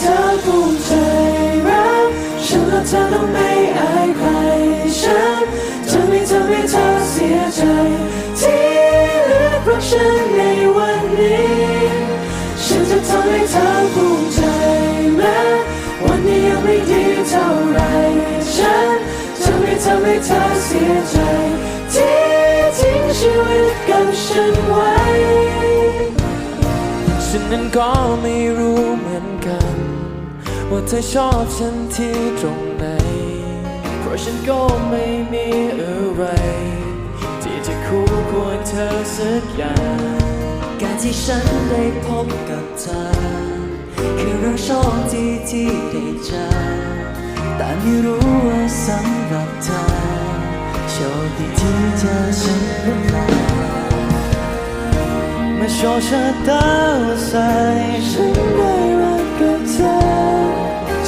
เธอภูมิใจรักฉันและเธอต้องไม่อายใครฉันจะไม่ทำให้เธอเสียใจ ที่เลือกรักฉันในวันนี้ ฉันจะทำให้เธอภูมิใจแม้วันนี้ยังไม่ดีเท่าไรฉันจะไม่ทำให้เธอเสียใจ ที่ทิ้งชีวิตกับฉันไว้ ฉันนั้นก็ไม่รู้เหมือนกัน ว่าเธอชอบฉันที่ตรงไหน เพราะฉันก็ไม่มีอะไร ที่จะคู่ควรเธอสักอย่าง การที่ฉันได้พบกับเธอ คือเรื่องโชคดีที่ได้เจอแต่ไม่รู้ว่าสำหรั โชคชะตาใส่ฉันได้รักกับเธอ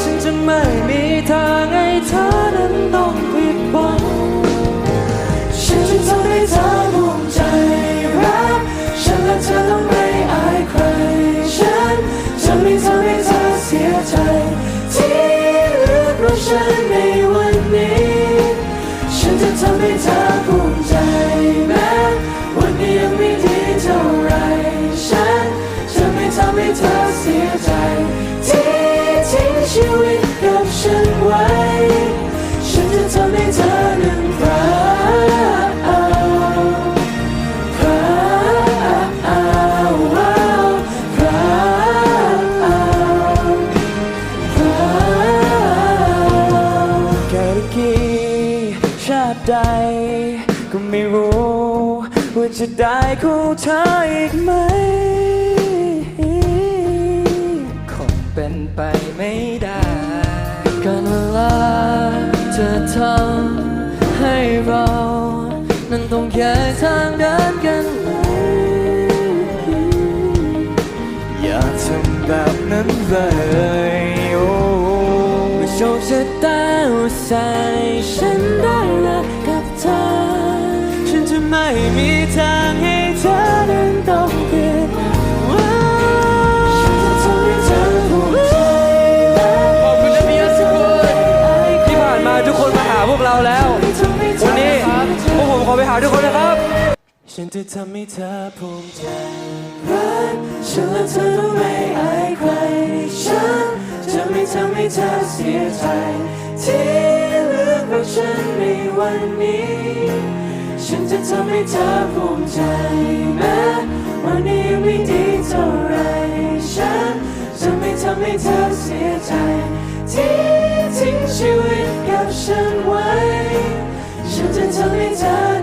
ฉันจะไม่มีทางให้เธอนั้นต้องผิดหวัง ฉันจะทำให้เธอภูมิใจรัก ฉันและเธอต้องไม่อายใคร ฉันจะไม่ทำให้เธอเสียใจ ที่เลือกรักฉันในวันนี้ ฉันจะทำให้เธอภูมิ ใด ก็ไม่รู้ว่าจะได้คู่เธออีกไหม คงเป็นไปไม่ได้การเวลาจะทำให้เรา นั้นต้องแยกทางเดินกันเลยอย่าทำแบบนั้นเลยโอ้เมื่อโชคชะตาว่าใส่ฉันได้รัก ม่มีทางให้เธอนั้นต้องเปลี่ยนขอบคุณนะพี่ทุกคนที่ผ่านมาทุกคนมาหาพวกเราแล้ว วันนี้พวกผมขอไปหาทุกคนนะครับ ฉันจะทำให้เธอภูมิใจรักฉันและเธอต้องไม่อายใครฉันจะไม่ทำให้เธอเสียใจที่เลือกรักฉันในวันนี้ ฉันจะทำให้เธอภูมิใจแม้วันนี้ยังไม่ดีเท่าไรฉันจะไม่ทำให้เธอเสียใจ ที่ทิ้งชีวิตกับฉันไว้ ฉันจะทำให้เธอ